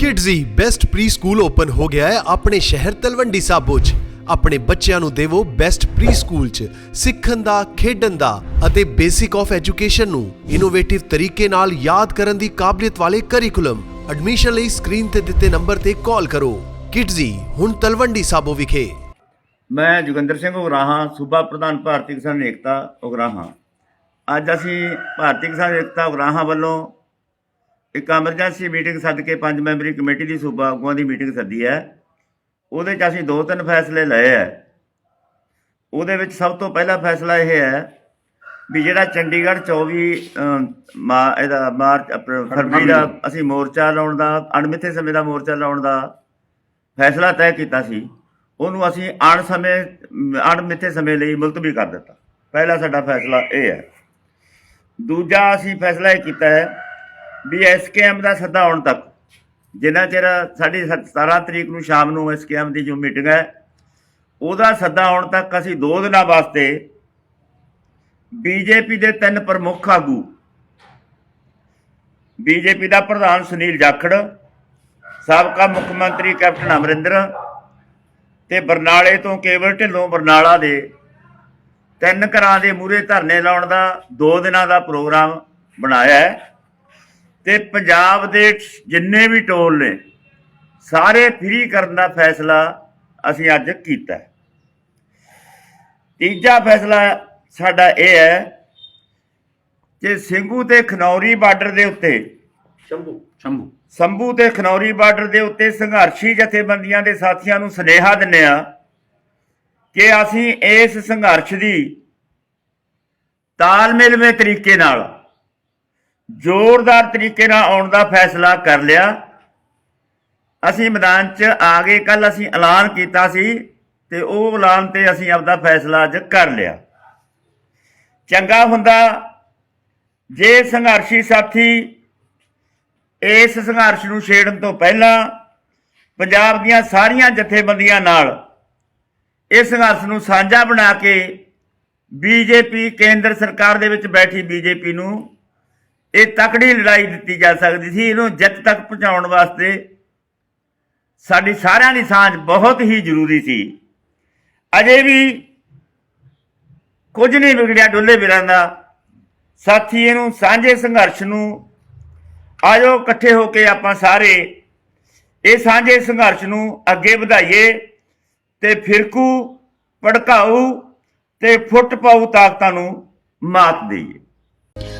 Kidzee best pre school open ਹੋ ਗਿਆ ਹੈ ਆਪਣੇ ਸ਼ਹਿਰ ਤਲਵੰਡੀ ਸਾਬੋ 'ਚ। ਆਪਣੇ ਬੱਚਿਆਂ ਨੂੰ ਦੇਵੋ ਬੈਸਟ ਪ੍ਰੀ ਸਕੂਲ 'ਚ। ਸਿੱਖਣ ਦਾ, ਖੇਡਣ ਦਾ ਅਤੇ ਬੇਸਿਕ ਆਫ ਐਜੂਕੇਸ਼ਨ ਨੂੰ ਇਨੋਵੇਟਿਵ ਤਰੀਕੇ ਨਾਲ ਯਾਦ ਕਰਨ ਦੀ ਕਾਬਲੀਅਤ ਵਾਲੇ ਕਰਿਕੂਲਮ ਐਡਮਿਸ਼ਨ ਲਈ ਸਕਰੀਨ ਤੇ ਦਿੱਤੇ ਨੰਬਰ ਤੇ ਕਾਲ ਕਰੋ। ਕਿਡਜ਼ੀ ਹੁਣ ਤਲਵੰਡੀ ਸਾਬੋ ਵਿਖੇ। ਮੈਂ ਜੋਗਿੰਦਰ ਸਿੰਘ ਉਗਰਾਹਾਂ, ਸੂਬਾ ਪ੍ਰਧਾਨ ਭਾਰਤੀ ਕਿਸਾਨ ਏਕਤਾ ਉਗਰਾਹਾਂ। ਅੱਜ ਅਸੀਂ ਭਾਰਤੀ ਕਿਸਾਨ ਏਕਤਾ ਉਗਰਾਹਾਂ ਵੱਲੋਂ ਇੱਕ ਐਮਰਜੈਂਸੀ ਮੀਟਿੰਗ ਸੱਦ ਕੇ ਪੰਜ ਮੈਂਬਰੀ ਕਮੇਟੀ ਦੀ ਸੂਬਾ ਆਗੂਆਂ ਦੀ ਮੀਟਿੰਗ ਸੱਦੀ ਹੈ। ਉਹਦੇ 'ਚ ਅਸੀਂ ਦੋ ਤਿੰਨ ਫੈਸਲੇ ਲਏ ਹੈ। ਉਹਦੇ ਵਿੱਚ ਸਭ ਤੋਂ ਪਹਿਲਾ ਫੈਸਲਾ ਇਹ ਹੈ ਵੀ ਜਿਹੜਾ ਚੰਡੀਗੜ੍ਹ 24 ਅਮ, ਮਾ ਇਹਦਾ ਮਾਰਚ ਫਰਵਰੀ ਦਾ ਅਸੀਂ ਮੋਰਚਾ ਲਾਉਣ ਦਾ ਅਣਮਿੱਥੇ ਸਮੇਂ ਦਾ ਮੋਰਚਾ ਲਾਉਣ ਦਾ ਫੈਸਲਾ ਤੈਅ ਕੀਤਾ ਸੀ। ਉਹਨੂੰ ਅਸੀਂ ਅਣ ਸਮੇਂ ਅਣਮਿੱਥੇ ਸਮੇਂ ਲਈ ਮੁਲਤਵੀ ਕਰ ਦਿੱਤਾ। ਪਹਿਲਾ ਸਾਡਾ ਫੈਸਲਾ ਇਹ ਹੈ। ਦੂਜਾ ਅਸੀਂ ਫੈਸਲਾ ਇਹ ਕੀਤਾ ਹੈ ਵੀ ਐਸਕੇਐਮ ਦਾ ਸੱਦਾ ਆਉਣ ਤੱਕ। ਜਿੰਨਾ ਚਿਰ ਸਾਡੀ 17 ਤਰੀਕ ਨੂੰ ਸ਼ਾਮ ਨੂੰ ਐਸਕੇਐਮ ਦੀ ਜੋ ਮੀਟਿੰਗ ਹੈ, ਉਹਦਾ ਸੱਦਾ ਆਉਣ ਤੱਕ ਅਸੀਂ ਦੋ ਦਿਨਾਂ ਵਾਸਤੇ ਬੀਜੇਪੀ ਦੇ ਤਿੰਨ ਪ੍ਰਮੁੱਖ ਆਗੂ ਬੀਜੇਪੀ ਦਾ ਪ੍ਰਧਾਨ ਸੁਨੀਲ ਜਾਖੜ, ਸਾਬਕਾ ਮੁੱਖ ਮੰਤਰੀ ਕੈਪਟਨ ਅਮਰਿੰਦਰ ਤੇ ਬਰਨਾਲੇ ਤੋਂ ਕੇਵਲ ਢਿੱਲੋਂ ਬਰਨਾਲਾ ਦੇ ਤਿੰਨ ਘਰਾਂ ਦੇ ਮੂਹਰੇ ਧਰਨੇ ਲਾਉਣ ਦਾ ਦੋ ਦਿਨਾਂ ਦਾ ਪ੍ਰੋਗਰਾਮ ਬਣਾਇਆ ਹੈ। ਤੇ ਪੰਜਾਬ ਦੇ ਜਿੰਨੇ ਵੀ ਟੋਲ ਨੇ ਸਾਰੇ ਫ੍ਰੀ ਕਰਨ ਦਾ ਫੈਸਲਾ ਅਸੀਂ ਅੱਜ ਕੀਤਾ ਹੈ। ਤੀਜਾ ਫੈਸਲਾ ਸਾਡਾ ਇਹ ਹੈ ਕਿ ਸਿੰਘੂ ਤੇ ਖਨੌਰੀ ਬਾਰਡਰ ਦੇ ਉੱਤੇ ਸ਼ੰਭੂ। ਸ਼ੰਭੂ। ਸੰਭੂ ਤੇ ਖਨੌਰੀ ਬਾਰਡਰ ਦੇ ਉੱਤੇ ਸੰਘਰਸ਼ੀ ਜਥੇਬੰਦੀਆਂ ਦੇ ਸਾਥੀਆਂ ਨੂੰ ਸੁਨੇਹਾ ਦਿੰਨੇ ਆ ਕਿ ਅਸੀਂ ਇਸ ਸੰਘਰਸ਼ ਦੀ ਤਾਲਮੇਲਵੇਂ ਤਰੀਕੇ ਨਾਲ ਜ਼ੋਰਦਾਰ ਤਰੀਕੇ ਨਾਲ ਆਉਣ ਦਾ ਫੈਸਲਾ ਕਰ ਲਿਆ। ਅਸੀਂ ਮੈਦਾਨ 'ਚ ਆ ਗਏ। ਕੱਲ ਅਸੀਂ ਐਲਾਨ ਕੀਤਾ ਸੀ ਤੇ ਉਹ ਐਲਾਨ ਤੇ ਅਸੀਂ ਆਪਦਾ ਫੈਸਲਾ ਅੱਜ ਕਰ ਲਿਆ। ਚੰਗਾ ਹੁੰਦਾ ਜੇ ਸੰਘਰਸ਼ੀ ਸਾਥੀ ਇਸ ਸੰਘਰਸ਼ ਨੂੰ ਛੇੜਨ ਤੋਂ ਪਹਿਲਾਂ ਪੰਜਾਬ ਦੀਆਂ ਸਾਰੀਆਂ ਜਥੇਬੰਦੀਆਂ ਨਾਲ ਇਸ ਸੰਘਰਸ਼ ਨੂੰ ਸਾਂਝਾ ਬਣਾ ਕੇ ਬੀਜੇਪੀ ਕੇਂਦਰ ਸਰਕਾਰ ਦੇ ਵਿੱਚ ਬੈਠੀ ਬੀਜੇਪੀ ਨੂੰ ਇਹ ਤਕੜੀ ਲੜਾਈ ਦਿੱਤੀ ਜਾ ਸਕਦੀ ਸੀ, ਇਹਨੂੰ ਜਿੱਤ ਤੱਕ ਪਹੁੰਚਾਉਣ ਵਾਸਤੇ ਸਾਡੀ ਸਾਰਿਆਂ ਦੀ ਸਾਂਝ ਬਹੁਤ ਹੀ ਜ਼ਰੂਰੀ ਸੀ। ਅਜੇ ਵੀ ਕੁਝ ਨਹੀਂ ਵਿਗੜਿਆ ਡੁੱਲੇ ਵੀਰਾਂ ਦਾ। ਸਾਥੀ, ਇਹਨੂੰ ਸਾਂਝੇ ਸੰਘਰਸ਼ ਨੂੰ ਆਜੋ ਇਕੱਠੇ ਹੋ ਕੇ ਆਪਾਂ ਸਾਰੇ ਇਹ ਸਾਂਝੇ ਸੰਘਰਸ਼ ਨੂੰ ਅੱਗੇ ਵਧਾਈਏ ਤੇ ਫਿਰਕੂ, ਭੜਕਾਊ ਤੇ ਫੁੱਟ ਪਾਊ ਤਾਕਤਾਂ ਨੂੰ ਮਾਤ ਦੇਈਏ।